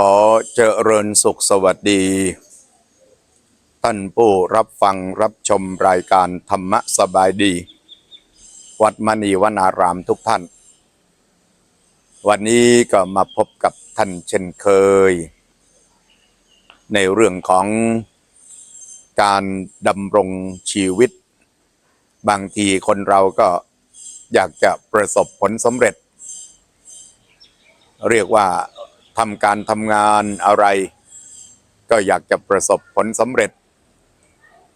ขอเจริญสุขสวัสดี ท่านผู้รับฟังรับชมรายการธรรมะสบายดี วัดมณีวนารามทุกท่าน วันนี้ก็มาพบกับท่านเช่นเคย ในเรื่องของการดำรงชีวิต บางทีคนเราก็อยากจะประสบผลสำเร็จ เรียกว่า ทำการทำงานอะไร ก็อยากจะประสบผลสำเร็จ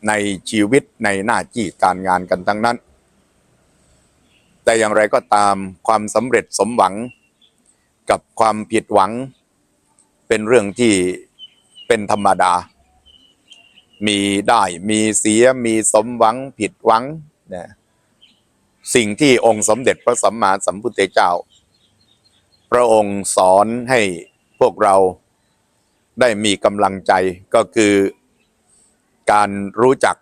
ในชีวิตในหน้าที่การงานกันทั้งนั้น แต่อย่างไรก็ตามความสำเร็จสมหวัง กับความผิดหวัง เป็นเรื่องที่เป็นธรรมดา มีได้มีเสียมีสมหวังผิดหวังนะสิ่งที่องค์สมเด็จพระสัมมาสัมพุทธเจ้า พระองค์สอนให้ พวกเราได้มีกำลังใจก็คือการรู้จัก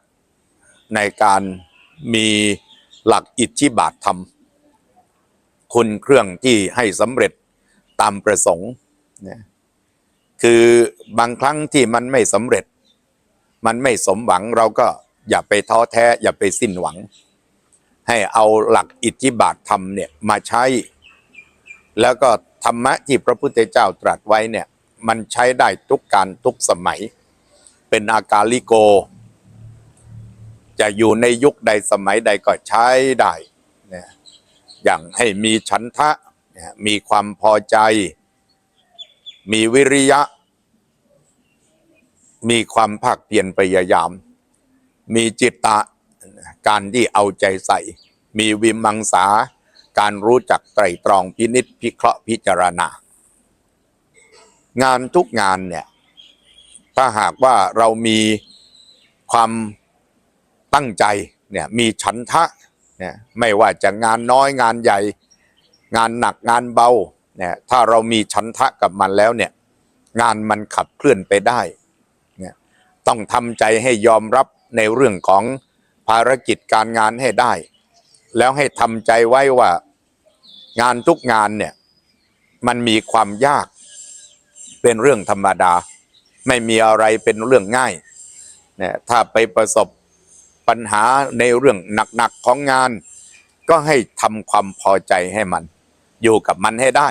ในการมีหลักอิทธิบาทธรรม คุณเครื่องที่ให้สำเร็จตามประสงค์นะคือบางครั้งที่มันไม่สำเร็จ มันไม่สมหวังเราก็อย่าไปท้อแท้ อย่าไปสิ้นหวัง ให้เอาหลักอิทธิบาทธรรมเนี่ยมาใช้ แล้วก็ ธรรมะที่พระพุทธเจ้าตรัสไว้เนี่ยมันใช้ได้ทุกการทุกสมัย เป็นอากาลิโก จะอยู่ในยุคใดสมัยใดก็ใช้ได้นะอย่างให้มีฉันทะมีความพอใจ มีวิริยะ มีความภาคเพียรพยายาม มีจิตตะการที่เอาใจใส่ มีวิมังสา การรู้จักไตรตรองพินิษพิเคราะห์พิจารณา งานทุกงานเนี่ย ถ้าหากว่าเรามีความตั้งใจเนี่ยมีฉันทะเนี่ยไม่ว่าจะงานน้อยงานใหญ่ งานหนักงานเบาเนี่ยถ้าเรามีฉันทะกับมันแล้วเนี่ย งานมันขับเคลื่อนไปได้เนี่ยต้องทำใจให้ยอมรับในเรื่องของภารกิจการงานให้ได้ แล้วให้ทำใจไว้ว่า งานทุกงานเนี่ย มันมีความยาก เป็นเรื่องธรรมดา ไม่มีอะไรเป็นเรื่องง่ายเนี่ยถ้าไปประสบปัญหาในเรื่องหนักๆของงาน ก็ให้ทำความพอใจให้มัน อยู่กับมันให้ได้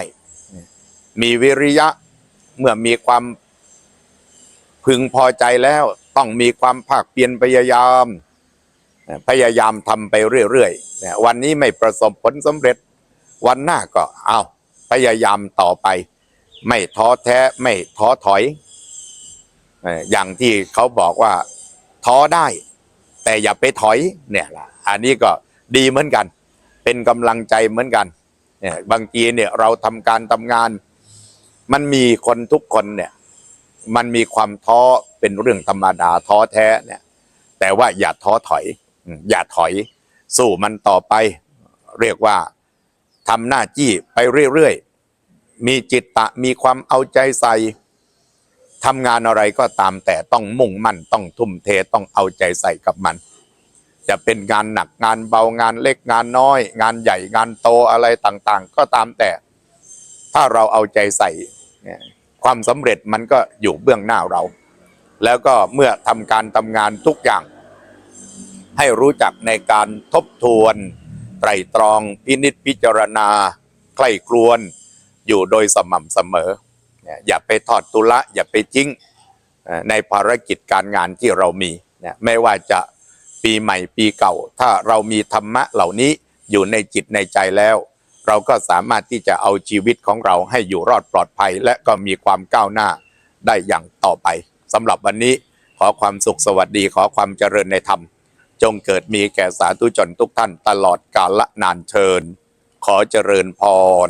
มีวิริยะเมื่อมีความพึงพอใจแล้วต้องมีความภาคเพียรพยายาม พยายามทำไปเรื่อยๆวันนี้ไม่ประสบผลสำเร็จ วันหน้าก็เอาพยายามต่อไป ไม่ท้อแท้ไม่ท้อถอย อย่างที่เขาบอกว่าท้อได้ แต่อย่าไปถอยเนี่ยล่ะอันนี้ก็ดีเหมือนกัน เป็นกำลังใจเหมือนกันเนี่ยบางทีเนี่ยเราทำการทำงาน มันมีคนทุกคนเนี่ย มันมีความท้อเป็นเรื่องธรรมดาท้อแท้เนี่ย แต่ว่าอย่าท้อถอย อย่าถอย สู้มันต่อไป เรียกว่า ทำหน้าที่ไปเรื่อยๆ มีจิตตะมีความเอาใจใส่ทำงานอะไรก็ตามแต่ต้องมุ่งมั่นต้องทุ่มเทต้องเอาใจใส่กับมัน จะเป็นงานหนักงานเบางานเล็กงานน้อย งานใหญ่งานโตอะไรต่างๆ ก็ตามแต่ ถ้าเราเอาใจใส่ความสำเร็จมันก็อยู่เบื้องหน้าเรา แล้วก็เมื่อทำการทำงานทุกอย่าง ให้รู้จักในการทบทวน ไตรตรองพินิจพิจารณาใคร่ครวญอยู่โดยสม่ำเสมอ อย่าไปทอดตุละอย่าไปจิ้งในภารกิจการงานที่เรามีไม่ว่าจะปีใหม่ปีเก่า ถ้าเรามีธรรมะเหล่านี้อยู่ในจิตในใจแล้ว เราก็สามารถที่จะเอาชีวิตของเราให้อยู่รอดปลอดภัย และก็มีความก้าวหน้าได้อย่างต่อไปสำหรับวันนี้ขอความสุขสวัสดีขอความเจริญในธรรม จงเกิดมีแก่สาธุชนทุกท่านตลอดกาลละนานเชิญ ขอเจริญพร